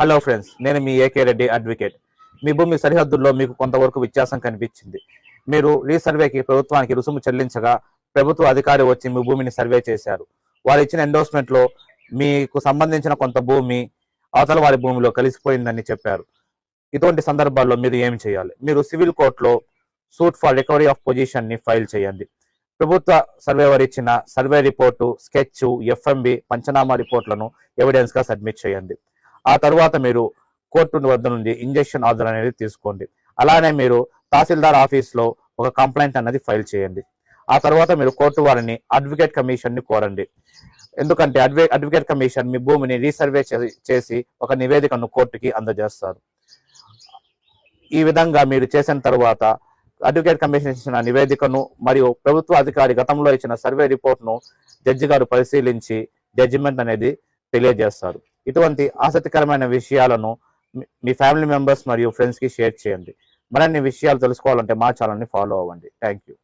Hello friends నేను మీ AK Reddy advocate మీ భూమి సరిహద్దుల్లో మీకు కొంతవరకు వ్యత్యాసం కనిపించింది. మీరు రీసర్వేకి ప్రభుత్వానికి రుసుము చెల్లించగా ప్రభుత్వ అధికారి వచ్చి మీ భూమిని సర్వే చేశారు. వారు ఇచ్చిన ఎండోర్స్మెంట్లో మీకు సంబంధించిన కొంత భూమి అవతల వారి భూమిలో కలిసిపోయిందని చెప్పారు. ఇటువంటి సందర్భాల్లో మీరు ఏమి చేయాలి? మీరు సివిల్ కోర్టులో సూట్ ఫర్ రికవరీ ఆఫ్ పొజిషన్ని ఫైల్ చేయండి. ప్రభుత్వ సర్వేవర్ ఇచ్చిన survey report sketch FMB panchanama రిపోర్ట్లను ఎవిడెన్స్గా సబ్మిట్ చేయండి. ఆ తర్వాత మీరు కోర్టు వద్ద నుండి ఇంజెక్షన్ ఆర్డర్ అనేది తీసుకోండి. అలానే మీరు తహసీల్దార్ ఆఫీస్లో ఒక కంప్లైంట్ అనేది ఫైల్ చేయండి. ఆ తర్వాత మీరు కోర్టు వారిని అడ్వకేట్ కమిషన్ని కోరండి. ఎందుకంటే అడ్వే అడ్వకేట్ కమిషన్ మీ భూమిని రీసర్వే చేసి ఒక నివేదికను కోర్టుకి అందజేస్తారు. ఈ విధంగా మీరు చేసిన తర్వాత అడ్వకేట్ కమిషన్ ఇచ్చిన నివేదికను మరియు ప్రభుత్వ అధికారి గతంలో ఇచ్చిన సర్వే రిపోర్ట్ను జడ్జి గారు పరిశీలించి జడ్జిమెంట్ అనేది తెలియజేస్తారు. ఇటువంటి ఆసక్తికరమైన విషయాలను మీ- మీ ఫ్యామిలీ మెంబర్స్ మరియు ఫ్రెండ్స్కి షేర్ చేయండి. మరిన్ని విషయాలు తెలుసుకోవాలంటే మా ఛానల్ని ఫాలో అవ్వండి. Thank you